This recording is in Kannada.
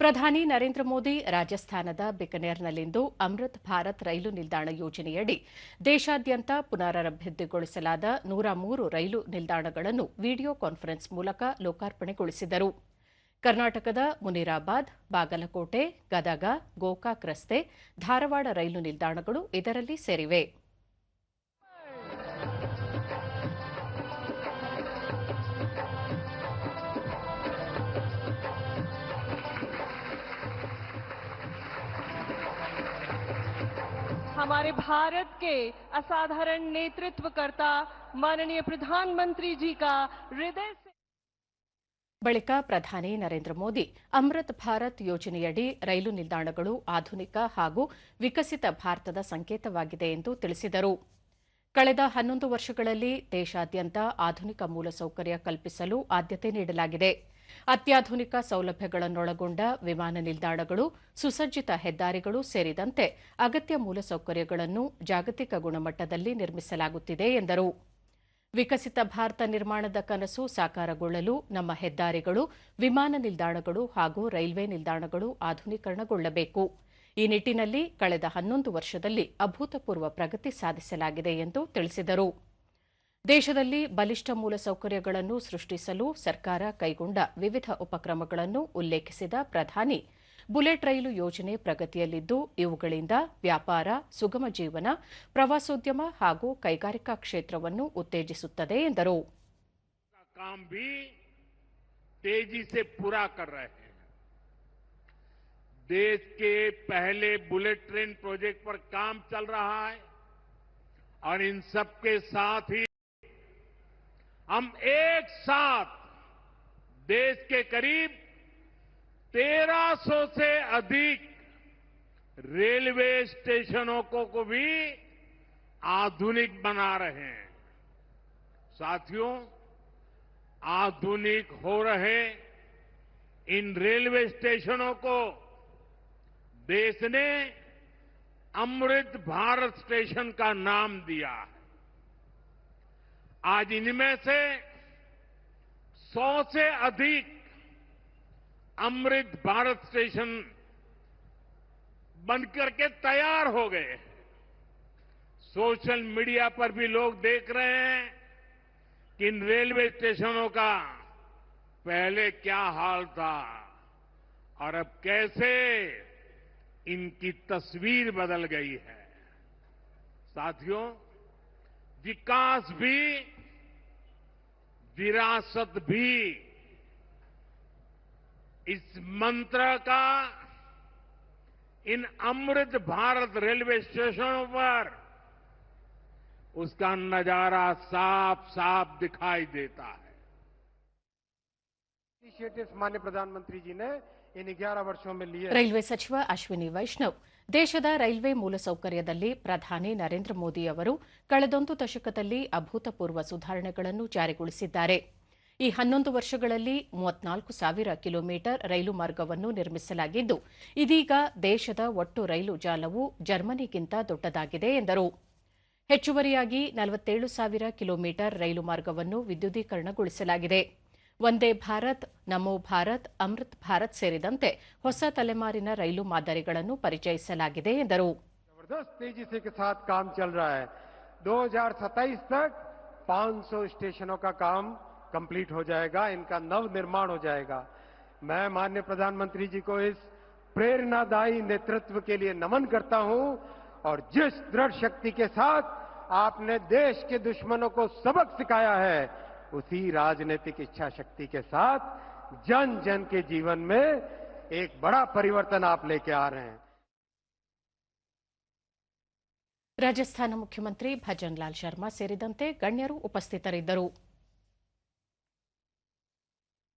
ಪ್ರಧಾನಿ ನರೇಂದ್ರ ಮೋದಿ ರಾಜಸ್ಥಾನದ ಬಿಕನೇರ್ನಲ್ಲಿಂದು ಅಮೃತ್ ಭಾರತ್ ರೈಲು ನಿಲ್ದಾಣ ಯೋಜನೆಯಡಿ ದೇಶಾದ್ಯಂತ ಪುನರಭಿವೃದ್ದಿಗೊಳಿಸಲಾದ ನೂರ ಮೂರು ರೈಲು ನಿಲ್ದಾಣಗಳನ್ನು ವಿಡಿಯೋ ಕಾನ್ಫರೆನ್ಸ್ ಮೂಲಕ ಲೋಕಾರ್ಪಣೆಗೊಳಿಸಿದರು. ಕರ್ನಾಟಕದ ಮುನಿರಾಬಾದ್, ಬಾಗಲಕೋಟೆ, ಗದಗ, ಗೋಕಾಕ್ ರಸ್ತೆ, ಧಾರವಾಡ ರೈಲು ನಿಲ್ದಾಣಗಳು ಇದರಲ್ಲಿ ಸೇರಿವೆ. हमारे भारत के असाधारण नेतृत्वकर्ता माननीय प्रधानमंत्री जी का हृदय से ಬಳಿಕ ಪ್ರಧಾನಿ ನರೇಂದ್ರ ಮೋದಿ ಅಮೃತ್ ಭಾರತ್ ಯೋಜನೆಯಡಿ ರೈಲು ನಿಲ್ದಾಣಗಳು ಆಧುನಿಕ ಹಾಗೂ ವಿಕಸಿತ ಭಾರತದ ಸಂಕೇತವಾಗಿದೆ ಎಂದು ತಿಳಿಸಿದರು ಕಳೆದ ಹನ್ನೊಂದು ವರ್ಷಗಳಲ್ಲಿ ದೇಶಾದ್ಯಂತ ಆಧುನಿಕ ಮೂಲಸೌಕರ್ಯ ಕಲ್ಪಿಸಲು ಆದ್ಯತೆ ನೀಡಲಾಗಿದೆ ಅತ್ಯಾಧುನಿಕ ಸೌಲಭ್ಯಗಳನ್ನೊಳಗೊಂಡ ವಿಮಾನ ನಿಲ್ದಾಣಗಳು, ಸುಸಜ್ಜಿತ ಹೆದ್ದಾರಿಗಳು ಸೇರಿದಂತೆ ಅಗತ್ಯ ಮೂಲಸೌಕರ್ಯಗಳನ್ನು ಜಾಗತಿಕ ಗುಣಮಟ್ಟದಲ್ಲಿ ನಿರ್ಮಿಸಲಾಗುತ್ತಿದೆ ಎಂದರು. ವಿಕಸಿತ ಭಾರತ ನಿರ್ಮಾಣದ ಕನಸು ಸಾಕಾರಗೊಳ್ಳಲು ನಮ್ಮ ಹೆದ್ದಾರಿಗಳು, ವಿಮಾನ ನಿಲ್ದಾಣಗಳು ಹಾಗೂ ರೈಲ್ವೆ ನಿಲ್ದಾಣಗಳು ಆಧುನೀಕರಣಗೊಳ್ಳಬೇಕು. ಈ ನಿಟ್ಟಿನಲ್ಲಿ ಕಳೆದ ಹನ್ನೊಂದು ವರ್ಷದಲ್ಲಿ ಅಭೂತಪೂರ್ವ ಪ್ರಗತಿ ಸಾಧಿಸಲಾಗಿದೆ ಎಂದು ತಿಳಿಸಿದರು. ದೇಶದಲ್ಲಿ ಬಲಿಷ್ಠ ಮೂಲಸೌಕರ್ಯಗಳನ್ನು ಸೃಷ್ಟಿಸಲು ಸರ್ಕಾರ ಕೈಗೊಂಡ ವಿವಿಧ ಉಪಕ್ರಮಗಳನ್ನು ಉಲ್ಲೇಖಿಸಿದ ಪ್ರಧಾನಿ ಬುಲೆಟ್ ರೈಲು ಯೋಜನೆ ಪ್ರಗತಿಯಲ್ಲಿದ್ದು ಇವುಗಳಿಂದ ವ್ಯಾಪಾರ ಸುಗಮ ಜೀವನ ಪ್ರವಾಸೋದ್ಯಮ ಹಾಗೂ ಕೈಗಾರಿಕಾ ಕ್ಷೇತ್ರವನ್ನು ಉತ್ತೇಜಿಸುತ್ತದೆ ಎಂದರು का काम भी तेजी से पूरा कर रहे हैं देश के पहले बुलेट ट्रेन प्रोजेक्ट पर काम चल रहा है और इन सबके साथ ही हम एक साथ देश के करीब 1300 से अधिक रेलवे स्टेशनों को, को भी आधुनिक बना रहे हैं। साथियों आधुनिक हो रहे इन रेलवे स्टेशनों को देश ने अमृत भारत स्टेशन का नाम दिया है। आज इनमें से सौ से अधिक अमृत भारत स्टेशन बनकर के तैयार हो गए हैं। सोशल मीडिया पर भी लोग देख रहे हैं कि इन रेलवे स्टेशनों का पहले क्या हाल था और अब कैसे इनकी तस्वीर बदल गई है। साथियों, विकास भी विरासत भी इस मंत्र का इन अमृत भारत रेलवे स्टेशनों पर उसका नज़ारा साफ़ साफ़ दिखाई देता है। ರೈಲ್ವೆ ಸಚಿವ ಅಶ್ವಿನಿ ವೈಷ್ಣವ್, ದೇಶದ ರೈಲ್ವೆ ಮೂಲಸೌಕರ್ಯದಲ್ಲಿ ಪ್ರಧಾನಿ ನರೇಂದ್ರ ಮೋದಿ ಅವರು ಕಳೆದೊಂದು ದಶಕದಲ್ಲಿ ಅಭೂತಪೂರ್ವ ಸುಧಾರಣೆಗಳನ್ನು ಜಾರಿಗೊಳಿಸಿದ್ದಾರೆ. ಈ ಹನ್ನೊಂದು ವರ್ಷಗಳಲ್ಲಿ ಮೂವತ್ನಾಲ್ಕು ಸಾವಿರ ಕಿಲೋಮೀಟರ್ ರೈಲು ಮಾರ್ಗವನ್ನು ನಿರ್ಮಿಸಲಾಗಿದ್ದು, ಇದೀಗ ದೇಶದ ಒಟ್ಟು ರೈಲು ಜಾಲವು ಜರ್ಮನಿಗಿಂತ ದೊಡ್ಡದಾಗಿದೆ ಎಂದರು. ಹೆಚ್ಚುವರಿಯಾಗಿ ನಲವತ್ತೇಳು ಸಾವಿರ ಕಿಲೋಮೀಟರ್ ರೈಲು ಮಾರ್ಗವನ್ನು ವಿದ್ಯುದೀಕರಣಗೊಳಿಸಲಾಗಿದೆ. ವಂದೇ ಭಾರತ್ ನಮೋ ಭಾರತ್ ಅಮೃತ್ ಭಾರತ್ ಸೇರಿದಂತೆ ಹೊಸ ತಲೆಮಾರಿನ ರೈಲು ಮಾದರಿಗಳನ್ನು ಪರಿಚಯಿಸಲಾಗಿದೆ ಎಂದರು जबरदस्त तेजी से के साथ काम चल रहा है 2027 तक 500 स्टेशनों का काम कंप्लीट हो जाएगा इनका नव निर्माण हो जाएगा मैं माननीय प्रधानमंत्री जी को इस प्रेरणादायी नेतृत्व के लिए नमन करता हूं और जिस दृढ़ शक्ति के साथ आपने देश के दुश्मनों को सबक सिखाया है उसी राजनीतिक इच्छा शक्ति के साथ जन जन के जीवन में एक बड़ा परिवर्तन आप लेके आ रहे हैं ರಾಜಸ್ಥಾನ ಮುಖ್ಯಮಂತ್ರಿ ಭಜನ್ ಲಾಲ್ ಶರ್ಮಾ ಸೇರಿದಂತೆ ಗಣ್ಯರು ಉಪಸ್ಥಿತರಿದ್ದರು